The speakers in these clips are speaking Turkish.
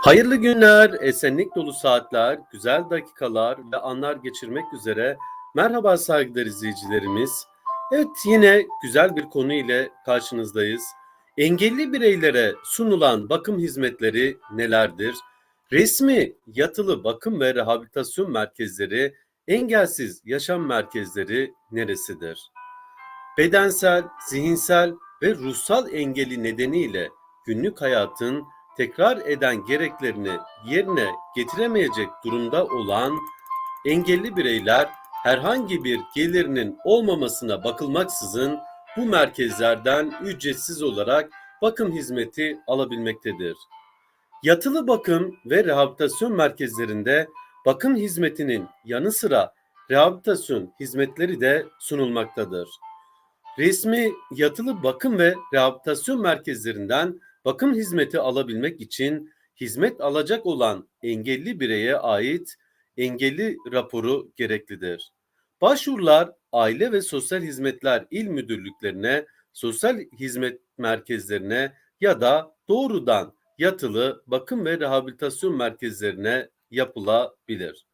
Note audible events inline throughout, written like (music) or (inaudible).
Hayırlı günler, esenlik dolu saatler, güzel dakikalar ve anlar geçirmek üzere. Merhaba saygıdeğer izleyicilerimiz. Evet yine güzel bir konu ile karşınızdayız. Engelli bireylere sunulan bakım hizmetleri nelerdir? Resmi yatılı bakım ve rehabilitasyon merkezleri, engelsiz yaşam merkezleri neresidir? Bedensel, zihinsel ve ruhsal engeli nedeniyle günlük hayatın tekrar eden gereklerini yerine getiremeyecek durumda olan engelli bireyler herhangi bir gelirinin olmamasına bakılmaksızın bu merkezlerden ücretsiz olarak bakım hizmeti alabilmektedir. Yatılı bakım ve rehabilitasyon merkezlerinde bakım hizmetinin yanı sıra rehabilitasyon hizmetleri de sunulmaktadır. Resmi yatılı bakım ve rehabilitasyon merkezlerinden bakım hizmeti alabilmek için hizmet alacak olan engelli bireye ait engelli raporu gereklidir. Başvurular Aile ve Sosyal Hizmetler İl Müdürlüklerine, sosyal hizmet merkezlerine ya da doğrudan yatılı bakım ve rehabilitasyon merkezlerine yapılabilir.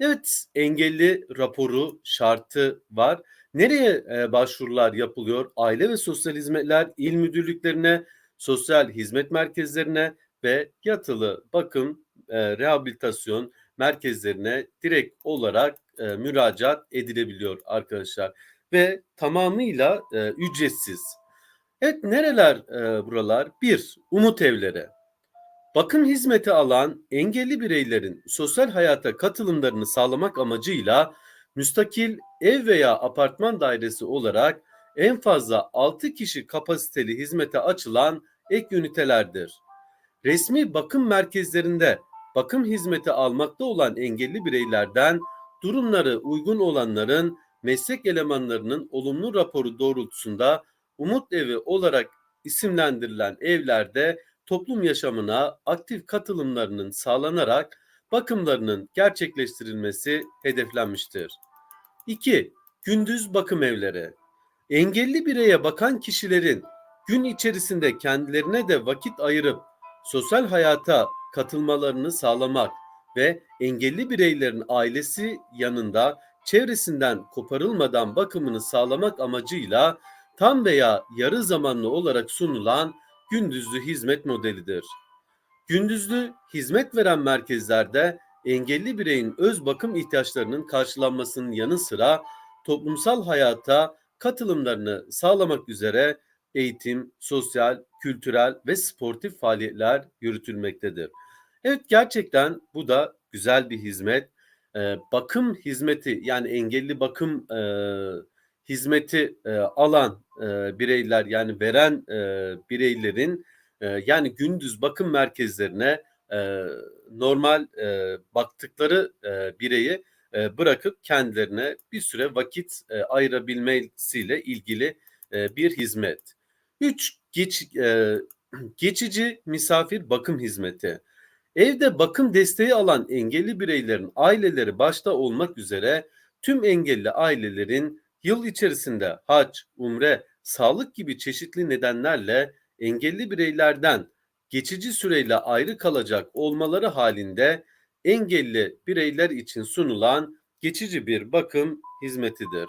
Evet, engelli raporu şartı var. Nereye e, başvurular yapılıyor? Aile ve Sosyal Hizmetler İl Müdürlüklerine, sosyal hizmet merkezlerine ve yatılı bakım, e, rehabilitasyon merkezlerine direkt olarak e, müracaat edilebiliyor arkadaşlar ve tamamıyla e, ücretsiz. Evet nereler e, buralar? Bir, Umut Evleri. Bakım hizmeti alan engelli bireylerin sosyal hayata katılımlarını sağlamak amacıyla müstakil ev veya apartman dairesi olarak en fazla 6 kişi kapasiteli hizmete açılan ek ünitelerdir. Resmi bakım merkezlerinde bakım hizmeti almakta olan engelli bireylerden durumları uygun olanların meslek elemanlarının olumlu raporu doğrultusunda Umut Evi olarak isimlendirilen evlerde toplum yaşamına aktif katılımlarının sağlanarak bakımlarının gerçekleştirilmesi hedeflenmiştir. 2. Gündüz bakım evleri. Engelli bireye bakan kişilerin gün içerisinde kendilerine de vakit ayırıp sosyal hayata katılmalarını sağlamak ve engelli bireylerin ailesi yanında çevresinden koparılmadan bakımını sağlamak amacıyla tam veya yarı zamanlı olarak sunulan gündüzlü hizmet modelidir. Gündüzlü hizmet veren merkezlerde engelli bireyin öz bakım ihtiyaçlarının karşılanmasının yanı sıra toplumsal hayata katılımlarını sağlamak üzere eğitim, sosyal, kültürel ve sportif faaliyetler yürütülmektedir. Evet gerçekten bu da güzel bir hizmet. Ee, bakım hizmeti yani engelli bakım e, hizmeti e, alan e, bireyler yani veren e, bireylerin e, yani gündüz bakım merkezlerine e, normal e, baktıkları e, bireyi e, bırakıp kendilerine bir süre vakit e, ayırabilmesiyle ilgili e, bir hizmet. Üç geç, (clears throat) geçici misafir bakım hizmeti. Evde bakım desteği alan engelli bireylerin aileleri başta olmak üzere tüm engelli ailelerin yıl içerisinde hac, umre, sağlık gibi çeşitli nedenlerle engelli bireylerden geçici süreyle ayrı kalacak olmaları halinde engelli bireyler için sunulan geçici bir bakım hizmetidir.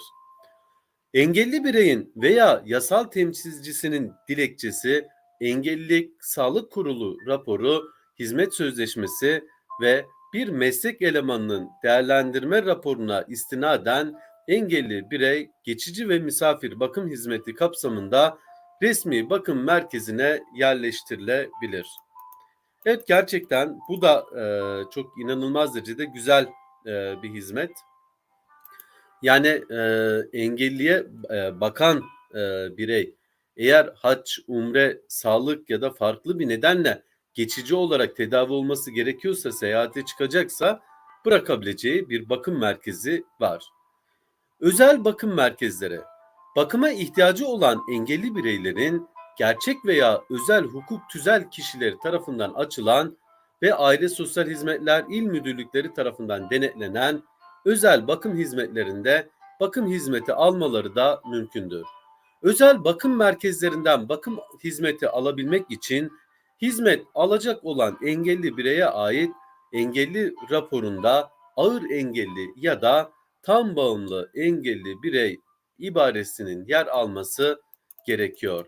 Engelli bireyin veya yasal temsilcisinin dilekçesi, engellilik sağlık kurulu raporu, hizmet sözleşmesi ve bir meslek elemanının değerlendirme raporuna istinaden engelli birey geçici ve misafir bakım hizmeti kapsamında resmi bakım merkezine yerleştirilebilir. Evet gerçekten bu da e, çok inanılmaz derecede güzel e, bir hizmet. Yani e, engelliye e, bakan e, birey eğer haç, umre, sağlık ya da farklı bir nedenle geçici olarak tedavi olması gerekiyorsa, seyahate çıkacaksa bırakabileceği bir bakım merkezi var. Özel bakım merkezleri, bakıma ihtiyacı olan engelli bireylerin gerçek veya özel hukuk tüzel kişileri tarafından açılan ve Aile Sosyal Hizmetler İl Müdürlükleri tarafından denetlenen özel bakım hizmetlerinde bakım hizmeti almaları da mümkündür. Özel bakım merkezlerinden bakım hizmeti alabilmek için hizmet alacak olan engelli bireye ait engelli raporunda ağır engelli ya da tam bağımlı engelli birey ibaresinin yer alması gerekiyor.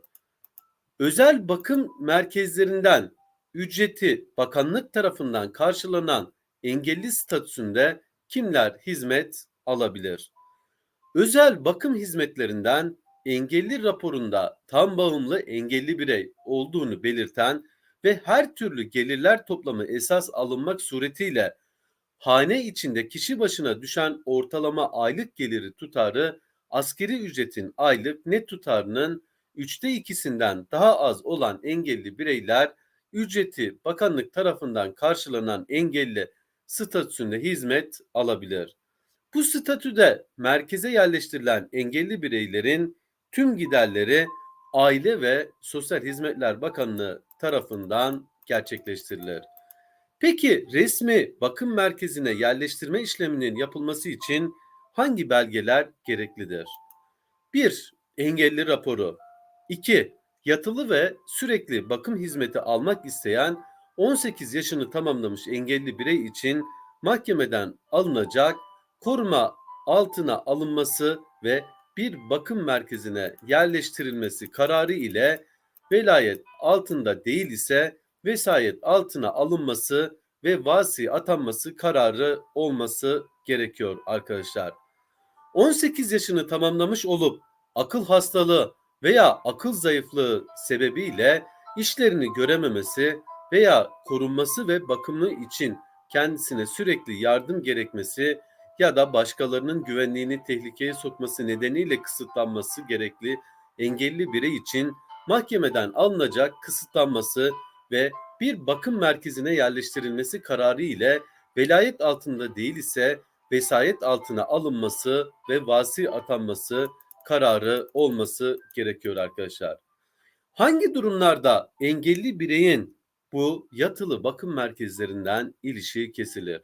Özel bakım merkezlerinden ücreti bakanlık tarafından karşılanan engelli statüsünde kimler hizmet alabilir? Özel bakım hizmetlerinden engelli raporunda tam bağımlı engelli birey olduğunu belirten ve her türlü gelirler toplamı esas alınmak suretiyle hane içinde kişi başına düşen ortalama aylık geliri tutarı askeri ücretin aylık net tutarının üçte ikisinden daha az olan engelli bireyler ücreti bakanlık tarafından karşılanan engelli statüsünde hizmet alabilir. Bu statüde merkeze yerleştirilen engelli bireylerin tüm giderleri Aile ve Sosyal Hizmetler Bakanlığı tarafından gerçekleştirilir. Peki resmi bakım merkezine yerleştirme işleminin yapılması için hangi belgeler gereklidir? 1. Engelli raporu. 2. Yatılı ve sürekli bakım hizmeti almak isteyen 18 yaşını tamamlamış engelli birey için mahkemeden alınacak koruma altına alınması ve bir bakım merkezine yerleştirilmesi kararı ile velayet altında değil ise vesayet altına alınması ve vasi atanması kararı olması gerekiyor arkadaşlar. 18 yaşını tamamlamış olup akıl hastalığı veya akıl zayıflığı sebebiyle işlerini görememesi veya korunması ve bakımı için kendisine sürekli yardım gerekmesi ya da başkalarının güvenliğini tehlikeye sokması nedeniyle kısıtlanması gerekli engelli birey için mahkemeden alınacak kısıtlanması ve bir bakım merkezine yerleştirilmesi kararı ile velayet altında değil ise vesayet altına alınması ve vasi atanması kararı olması gerekiyor arkadaşlar. Hangi durumlarda engelli bireyin bu yatılı bakım merkezlerinden ilişiği kesilir?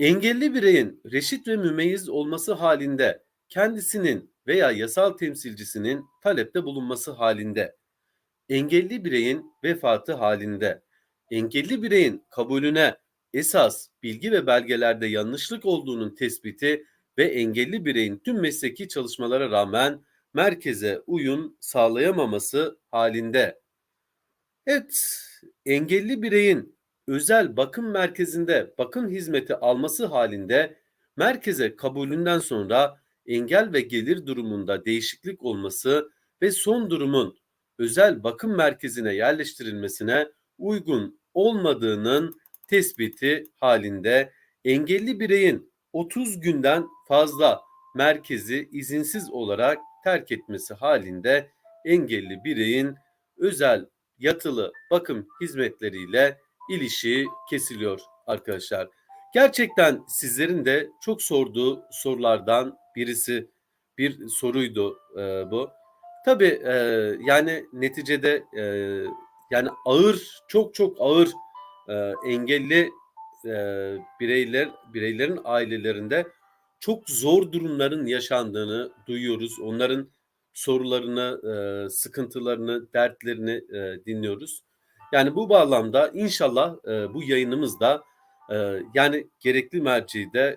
Engelli bireyin reşit ve mümeyyiz olması halinde kendisinin veya yasal temsilcisinin talepte bulunması halinde, engelli bireyin vefatı halinde, engelli bireyin kabulüne esas bilgi ve belgelerde yanlışlık olduğunun tespiti ve engelli bireyin tüm mesleki çalışmalara rağmen merkeze uyum sağlayamaması halinde. Evet, engelli bireyin özel bakım merkezinde bakım hizmeti alması halinde merkeze kabulünden sonra engel ve gelir durumunda değişiklik olması ve son durumun özel bakım merkezine yerleştirilmesine uygun olmadığının tespiti halinde engelli bireyin 30 günden fazla merkezi izinsiz olarak terk etmesi halinde engelli bireyin özel yatılı bakım hizmetleriyle ilişiği kesiliyor arkadaşlar. Gerçekten sizlerin de çok sorduğu sorulardan birisi bir soruydu e, bu. Tabii e, yani neticede e, yani ağır çok çok ağır e, engelli e, bireyler bireylerin ailelerinde çok zor durumların yaşandığını duyuyoruz. Onların sorularını, e, sıkıntılarını, dertlerini e, dinliyoruz. Yani bu bağlamda inşallah e, bu yayınımız da e, yani gerekli mercide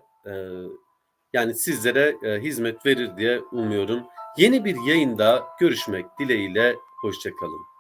yani sizlere hizmet verir diye umuyorum. Yeni bir yayında görüşmek dileğiyle hoşçakalın.